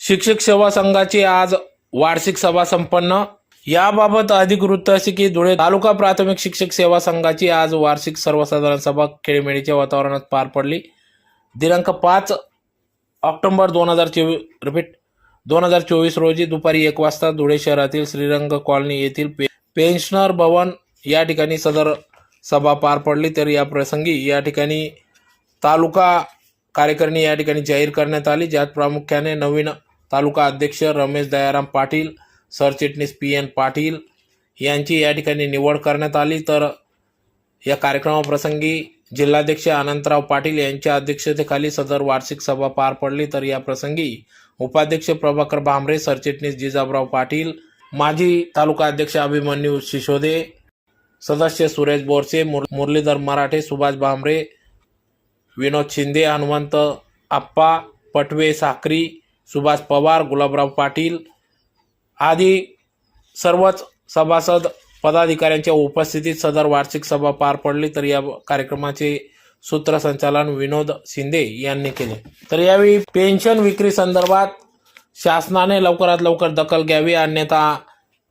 शिक्षक सेवा संघाची आज वार्षिक सभा संपन्न. याबाबत अधिक वृत्त असे की धुळे तालुका प्राथमिक शिक्षक सेवा संघाची आज वार्षिक सर्वसाधारण सभा खेळमेळीच्या वातावरणात पार पडली. दिनांक पाच ऑक्टोबर दोन हजार चोवीस रिपीट दोन हजार चोवीस रोजी दुपारी एक वाजता धुळे शहरातील श्रीरंग कॉलनी येथील पे पेन्शनर भवन या ठिकाणी सदर सभा पार पडली. तर या प्रसंगी या ठिकाणी तालुका कार्यकारिणी या ठिकाणी जाहीर करण्यात आली. ज्यात प्रामुख्याने नवीन तालुका अध्यक्ष रमेश दयाराम पाटील सरचिटणीस पी एन पाटील यांची या ठिकाणी निवड करण्यात आली. तर या कार्यक्रमाप्रसंगी जिल्हाध्यक्ष अनंतराव पाटील यांच्या अध्यक्षतेखाली सदर वार्षिक सभा पार पडली. तर या प्रसंगी उपाध्यक्ष प्रभाकर भांबरे सरचिटणीस जिजाबराव पाटील माजी तालुका अध्यक्ष अभिमन्यू शिशोदे सदस्य सुरेश बोरसे मुर मुरलीधर मराठे सुभाष भांबरे विनोद शिंदे हनुमंत आप्पा पटवे साखरी सुभाष पवार गुलाबराव पाटील आदी सर्वच सभासद पदाधिकाऱ्यांच्या उपस्थितीत सदर वार्षिक सभा पार पडली. तर या कार्यक्रमाचे सूत्रसंचालन विनोद शिंदे यांनी केले. तर यावेळी पेन्शन विक्री संदर्भात शासनाने लवकरात लवकर दखल घ्यावी अन्यथा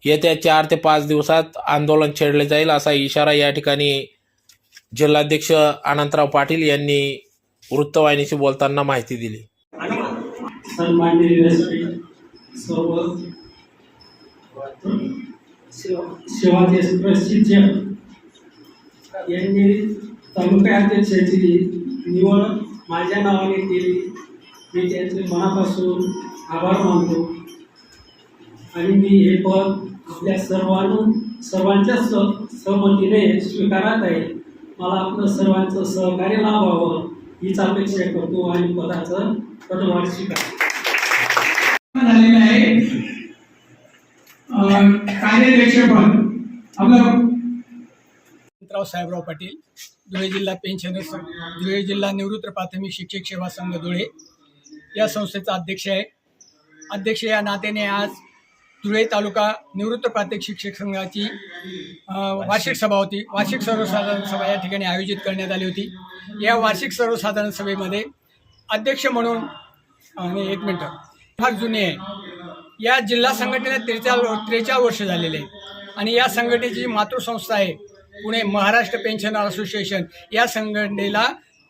येत्या चार ते पाच दिवसात आंदोलन छेडले जाईल असा इशारा या ठिकाणी जिल्हाध्यक्ष अनंतराव पाटील यांनी वृत्तवाहिनीशी बोलताना माहिती दिली. सन्मान्य व्यासपीठ सर्व शिवाजी सेवाचे प्रशिक्षक यांनी तालुका अध्यक्षाची निवड माझ्या नावाने केली. मी त्यांचे मनापासून आभार मानतो. आणि मी हे पद आपल्या सर्वांना सर्वांच्या स सहमतीने स्वीकारत आहे. मला आपलं सर्वांचं सहकार्य लाभावं हीच अपेक्षा करतो आणि पदाचं पदभार स्वीकार झालेलं आहे. अं, आपलं राव साहेबराव पाटील धुळे जिल्हा पेन्शनर धुळे जिल्हा निवृत्त प्राथमिक शिक्षक सेवा संघ धुळे. या संस्थेचा अध्यक्ष आहे. अध्यक्ष या नात्याने आज धुळे तालुका निवृत्त प्राथमिक शिक्षक संघाची वार्षिक सभा होती. वार्षिक सर्वसाधारण सभा या ठिकाणी आयोजित करण्यात आली होती. या वार्षिक सर्वसाधारण सभेमध्ये अध्यक्ष म्हणून आणि एक मिनटं. फार जुने आहे. या जिल्हा संघटनेला त्रेचाळ त्रेचाळ वर्ष झालेले आहे आणि या संघटनेची जी मातृसंस्था आहे पुणे महाराष्ट्र पेन्शनर असोसिएशन या संघटनेला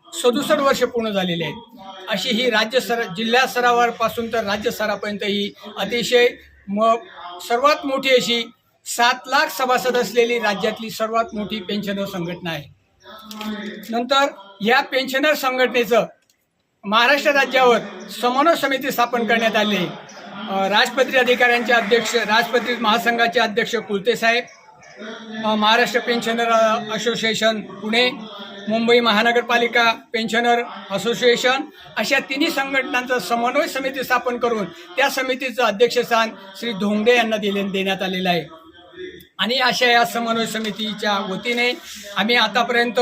सदुसष्ट वर्ष पूर्ण झालेले आहेत. अशी ही राज्य सर जिल्हा स्तरावरपासून तर राज्य स्तरापर्यंत ही अतिशय म सर्वात मोठी अशी सात लाख सभासद असलेली राज्यातली सर्वात मोठी पेन्शनर संघटना आहे. नंतर या पेन्शनर संघटनेचं महाराष्ट्र राज्यावर समन्वय समिती स्थापन करण्यात आली. राजपत्रित अधिकाऱ्यांचे अध्यक्ष राजपत्रित महासंघाचे अध्यक्ष कुलते साहेब महाराष्ट्र पेन्शनर असोसिएशन पुणे मुंबई महानगरपालिका पेन्शनर असोसिएशन अशा तिन्ही संघटनांचं समन्वय समिती स्थापन करून त्या समितीचं अध्यक्षस्थान श्री धोंगडे यांना दिले देण्यात आलेलं आहे. आणि अशा या समन्वय समितीच्या वतीने आम्ही आतापर्यंत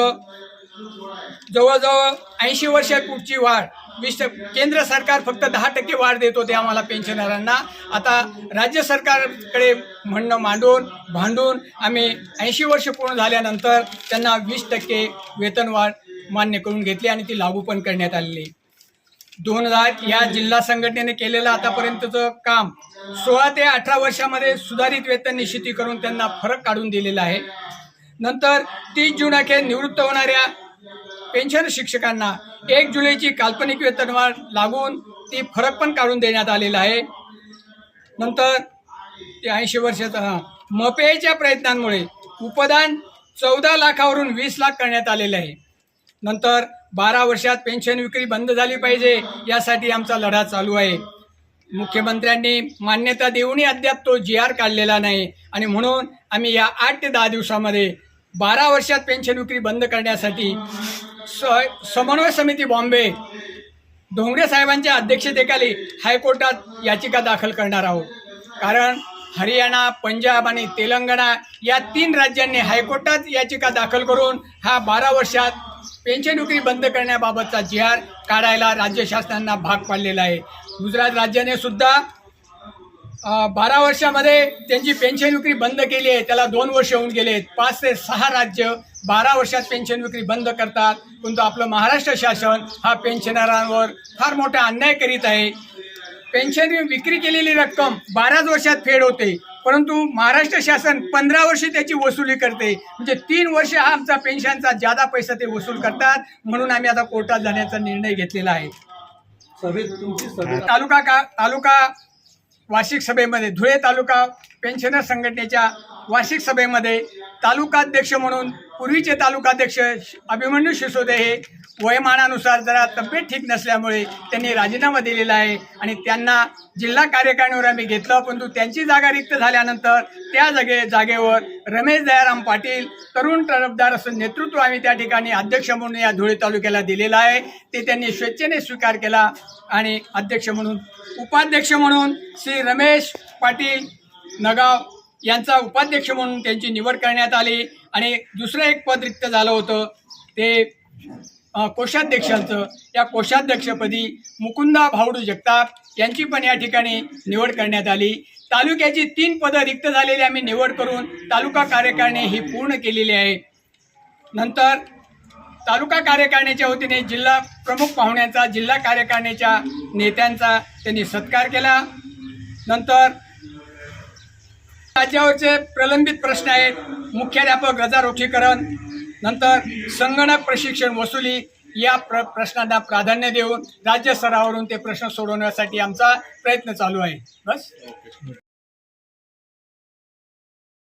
जवळजवळ ऐंशी वर्षापूर्वीची वाढ. विश केंद्र सरकार फक्त दहा टक्के वाढ देत होते आम्हाला पेन्शनरांना. आता राज्य सरकारकडे म्हणणं मांडून भांडून आम्ही ऐंशी वर्ष पूर्ण झाल्यानंतर त्यांना वीस टक्के वेतनवाढ मान्य करून घेतली आणि ती लागू पण करण्यात आलेली. दोन हजार या जिल्हा संघटनेने केलेलं आतापर्यंतचं काम सोळा ते अठरा वर्षामध्ये सुधारित वेतन निश्चिती करून त्यांना फरक काढून दिलेला आहे. नंतर तीस जून अखेर निवृत्त होणाऱ्या पेन्शन शिक्षकांना एक जुलैची काल्पनिक वेतनवाढ लागून ती फरक पण काढून देण्यात आलेला आहे. नंतर ते ऐंशी वर्षाचा मपेच्या प्रयत्नांमुळे उपदान चौदा लाखावरून वीस लाख करण्यात आलेले आहे. नंतर बारा वर्षात पेन्शन विक्री बंद झाली पाहिजे यासाठी आमचा लढा चालू आहे. मुख्यमंत्र्यांनी मान्यता देऊनही अद्याप तो जी आर काढलेला नाही आणि म्हणून आम्ही या आठ ते दहा दिवसामध्ये बारा वर्षात पेन्शन विक्री बंद करण्यासाठी स समन्वय समिती बॉम्बे धोंगडे साहेबांच्या अध्यक्षतेखाली हायकोर्टात याचिका दाखल करणार आहोत. कारण हरियाणा पंजाब आणि तेलंगणा या तीन राज्यांनी हायकोर्टात याचिका दाखल करून हा बारा वर्षात पेन्शन विक्री बंद करण्याबाबतचा जी आर काढायला राज्य शासनांना भाग पाडलेला आहे. गुजरात राज्याने सुद्धा बारा वर्षामध्ये त्यांची पेन्शन विक्री बंद केली आहे. त्याला दोन वर्ष होऊन गेलेत पाच ते सहा राज्य बारा वर्षात पेन्शन विक्री बंद करतात. परंतु आपलं महाराष्ट्र शासन हा पेन्शनरांवर फार मोठा अन्याय करीत आहे. पेन्शन विक्री केलेली रक्कम बाराच वर्षात फेड होते. परंतु महाराष्ट्र शासन पंधरा वर्षे त्याची वसुली करते. म्हणजे तीन वर्ष हा आमचा पेन्शनचा जादा पैसा ते वसूल करतात. म्हणून आम्ही आता कोर्टात जाण्याचा निर्णय घेतलेला आहे. तालुका का तालुका वार्षिक सभेमध्ये धुळे तालुका पेन्शनर संघटनेच्या वार्षिक सभेमध्ये तालुकाध्यक्ष म्हणून पूर्वीचे तालुकाध्यक्ष श- अभिमन्यू शिसोदे हे वयमानानुसार जरा तब्येत ठीक नसल्यामुळे त्यांनी राजीनामा दिलेला आहे आणि त्यांना जिल्हा कार्यकारिणीवर आम्ही घेतलं परंतु त्यांची जागा रिक्त झाल्यानंतर त्या जागे जागेवर रमेश दयाराम पाटील तरुण तरफदार असं नेतृत्व आम्ही त्या ठिकाणी अध्यक्ष म्हणून या धुळे तालुक्याला दिलेलं आहे. ते त्यांनी स्वेच्छेने स्वीकार केला आणि अध्यक्ष म्हणून उपाध्यक्ष म्हणून श्री रमेश पाटील नगाव यांचा उपाध्यक्ष म्हणून त्यांची निवड करण्यात आली आणि दुसरं एक पद रिक्त झालं होतं. ते कोषाध्यक्षांचं. या कोषाध्यक्षपदी मुकुंदा भावडू जगताप यांची पण या ठिकाणी निवड करण्यात आली. तालुक्याची तीन पदं रिक्त झालेली आम्ही निवड करून तालुका कार्यकारिणी ही पूर्ण केलेली आहे. नंतर तालुका कार्यकारिणीच्या वतीने जिल्हा प्रमुख पाहुण्यांचा जिल्हा कार्यकारिणीच्या नेत्यांचा त्यांनी सत्कार केला. नंतर राज्यावरचे प्रलंबित प्रश्न आहेत. मुख्याध्यापक रजारोखीकरण नंतर संगणक प्रशिक्षण वसुली या प्र प्रश्नांना प्राधान्य देऊन राज्य स्तरावरून ते प्रश्न सोडवण्यासाठी आमचा प्रयत्न चालू आहे. बस.